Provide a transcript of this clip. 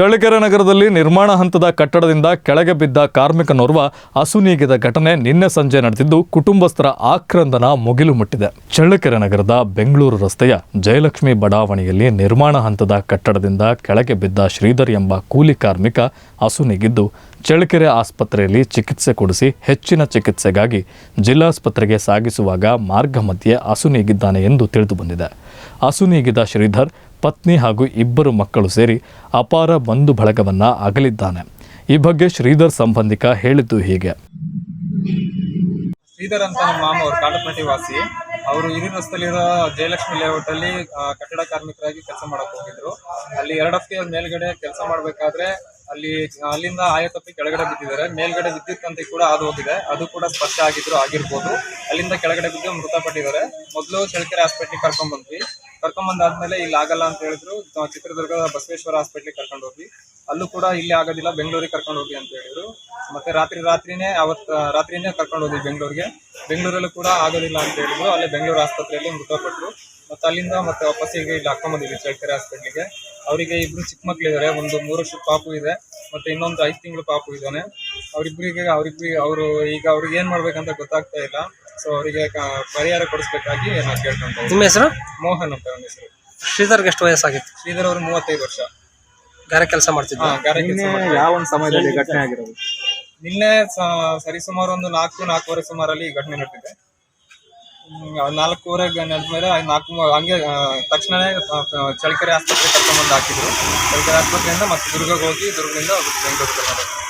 ಚಳ್ಳಕೆರೆ ನಗರದಲ್ಲಿ ನಿರ್ಮಾಣ ಹಂತದ ಕಟ್ಟಡದಿಂದ ಕೆಳಗೆ ಬಿದ್ದ ಕಾರ್ಮಿಕನೋರ್ವ ಅಸುನೀಗಿದ ಘಟನೆ ನಿನ್ನೆ ಸಂಜೆ ನಡೆದಿದ್ದು ಕುಟುಂಬಸ್ಥರ ಆಕ್ರಂದನ ಮುಗಿಲು ಮುಟ್ಟಿದೆ. ಚಳ್ಳಕೆರೆ ನಗರದ ಬೆಂಗಳೂರು ರಸ್ತೆಯ ಜಯಲಕ್ಷ್ಮಿ ಬಡಾವಣೆಯಲ್ಲಿ ನಿರ್ಮಾಣ ಹಂತದ ಕಟ್ಟಡದಿಂದ ಕೆಳಗೆ ಬಿದ್ದ ಶ್ರೀಧರ್ ಎಂಬ ಕೂಲಿ ಕಾರ್ಮಿಕ ಅಸುನೀಗಿದ್ದು ಚಳ್ಳಕೆರೆ ಆಸ್ಪತ್ರೆಯಲ್ಲಿ ಚಿಕಿತ್ಸೆ ಕೊಡಿಸಿ ಹೆಚ್ಚಿನ ಚಿಕಿತ್ಸೆಗಾಗಿ ಜಿಲ್ಲಾಸ್ಪತ್ರೆಗೆ ಸಾಗಿಸುವಾಗ ಮಾರ್ಗ ಮಧ್ಯೆ ಅಸುನೀಗಿದ್ದಾನೆ ಎಂದು ತಿಳಿದು ಬಂದಿದೆ. ಅಸುನೀಗಿದ ಶ್ರೀಧರ್ ಪತ್ನಿ ಹಾಗೂ ಇಬ್ಬರು ಮಕ್ಕಳು ಸೇರಿ ಅಪಾರ ಬಂಧು ಬಳಗವನ್ನು ಅಗಲಿದ್ದಾನೆ. ಈ ಬಗ್ಗೆ ಶ್ರೀಧರ್ ಸಂಬಂಧಿಕ ಹೇಳಿದ್ದು ಹೀಗೆ. ಶ್ರೀಧರ್ ಅಂತ ನಮ್ಮ ಮಾಮ ಅವರು ಕಾಟಪಟ್ಟಿ ವಾಸಿ. ಅವರು ಹಿರಿಯ ರಸ್ತೆಯಲ್ಲಿರೋ ಜಯಲಕ್ಷ್ಮಿ ಲೇಔಟ್ ಅಲ್ಲಿ ಕಟ್ಟಡ ಕಾರ್ಮಿಕರಾಗಿ ಕೆಲಸ ಮಾಡಕ್ ಹೋಗಿದ್ರು. ಅಲ್ಲಿ ಎರಡು ಹಫ್ತಿಯ ಮೇಲ್ಗಡೆ ಕೆಲಸ ಮಾಡಬೇಕಾದ್ರೆ ಅಲ್ಲಿ, ಅಲ್ಲಿಂದ ಆಯ ತಪ್ಪಿ ಕೆಳಗಡೆ ಬಿದ್ದಿದ್ದಾರೆ. ಮೇಲ್ಗಡೆ ವಿದ್ಯುತ್ ತಂತಿ ಕೂಡ ಅದು ಹೋಗಿದೆ. ಅದು ಕೂಡ ಸ್ಪರ್ಶ ಆಗಿದ್ರು, ಆಗಿರ್ಬೋದು. ಅಲ್ಲಿಂದ ಕೆಳಗಡೆ ಬಿದ್ದು ಮೃತಪಟ್ಟಿದ್ದಾರೆ. ಮೊದಲು ಚಳ್ಳಕೆರೆ ಹಾಸ್ಪಿಟ್ಲಿಗೆ ಕರ್ಕೊಂಡ್ ಬಂದ್ವಿ ಕರ್ಕೊಂಡ್ ಬಂದಾದ್ಮೇಲೆ ಇಲ್ಲಿ ಆಗಲ್ಲ ಅಂತ ಹೇಳಿದ್ರು. ಚಿತ್ರದುರ್ಗದ ಚಿತ್ರದುರ್ಗ ಬಸವೇಶ್ವರ ಹಾಸ್ಪಿಟ್ಲಿಗೆ ಕರ್ಕೊಂಡು ಹೋಗಿ ಅಲ್ಲೂ ಕೂಡ ಇಲ್ಲಿ ಆಗೋದಿಲ್ಲ, ಬೆಂಗಳೂರಿಗೆ ಕರ್ಕೊಂಡು ಹೋಗಿ ಅಂತ ಹೇಳಿದ್ರು. ಮತ್ತೆ ರಾತ್ರಿ ರಾತ್ರಿನೇ ಅವತ್ತು ರಾತ್ರಿನೇ ಕರ್ಕೊಂಡು ಹೋದ್ವಿ ಬೆಂಗಳೂರಿಗೆ. ಬೆಂಗಳೂರಲ್ಲೂ ಕೂಡ ಆಗೋದಿಲ್ಲ ಅಂತ ಹೇಳಿದ್ರು. ಅಲ್ಲೇ ಬೆಂಗಳೂರು ಆಸ್ಪತ್ರೆಯಲ್ಲಿ ಮೃತಪಟ್ಟರು ಮತ್ತೆ ಅಲ್ಲಿಂದ ಮತ್ತೆ ವಾಪಸ್ಸಿಗೆ ಇಲ್ಲಿ ಹಾಕೊಂಬಂದಿದ್ವಿ ಚಳ್ಕೆರೆ ಹಾಸ್ಪಿಟ್ಲಿಗೆ ಅವರಿಗೆ ಇಬ್ರು ಚಿಕ್ಕ ಮಕ್ಕಳಿದ್ದಾರೆ ಒಂದು ಮೂರು ವರ್ಷದ ಪಾಪು ಇದೆ. ಮತ್ತೆ ಇನ್ನೊಂದು ಐದು ತಿಂಗಳು ಪಾಪು ಇದ್ದಾನೆ. ಅವರಿಬ್ಬರಿಗೆ ಅವರಿಬ್ಬರಿಗೆ ಅವರು ಈಗ ಅವ್ರಿಗೆ ಏನ್ ಮಾಡ್ಬೇಕಂತ ಗೊತ್ತಾಗ್ತಾ ಇಲ್ಲ. ಸೊ ಅವರಿಗೆ ಪರಿಹಾರ ಕೊಡಿಸ್ಬೇಕಾಗಿ ನಾನು ಕೇಳ್ಕೊಂತ ನಿಮ್ಮ ಹೆಸರು? ಮೋಹನ್ ಅಂತ ಹೆಸರು ಹೆಸರು. ಶ್ರೀಧರ್ಗೆ ಎಷ್ಟು ವಯಸ್ಸಾಗಿತ್ತು? ಶ್ರೀಧರ್ ಅವರು ಮೂವತ್ತೈದು ವರ್ಷ. ಗಾರೆ ಕೆಲಸ ಮಾಡ್ತಿದ್ದ ಹಾ, ಗಾರೆ ಕೆಲ್ಸ. ಯಾವ ಒಂದು ಸಮಯದಲ್ಲಿ ಘಟನೆ ಆಗಿರೋದು? ನಿನ್ನೆ ಸ- ಸರಿಸುಮಾರು ಒಂದು ನಾಲ್ಕು ನಾಲ್ಕೂವರೆ ಸುಮಾರಲ್ಲಿ ಈ ಘಟನೆ ನಡೆದಿದೆ. ಹ್ಮ್, ಆ ನಾಲ್ಕೂವರೆ ನಡೆದ್ಮೇಲೆ ಆ ನಾಲ್ಕು ಮ- ಹಂಗೆ ಆ, ತಕ್ಷಣನೇ ಆ, ಆ, ಚಳ್ಳಕೆರೆ ಆಸ್ಪತ್ರೆ ಕರ್ಕೊಂಡ್ಬಂದು ಹಾಕಿದ್ರು. ಚಳಕೆರೆ ಆಸ್ಪತ್ರೆಯಿಂದ ಮತ್ತೆ ದುರ್ಗಕ್ಕೆ ಹೋಗಿ ದುರ್ಗದಿಂದ ಬೆಂಗಳೂರು.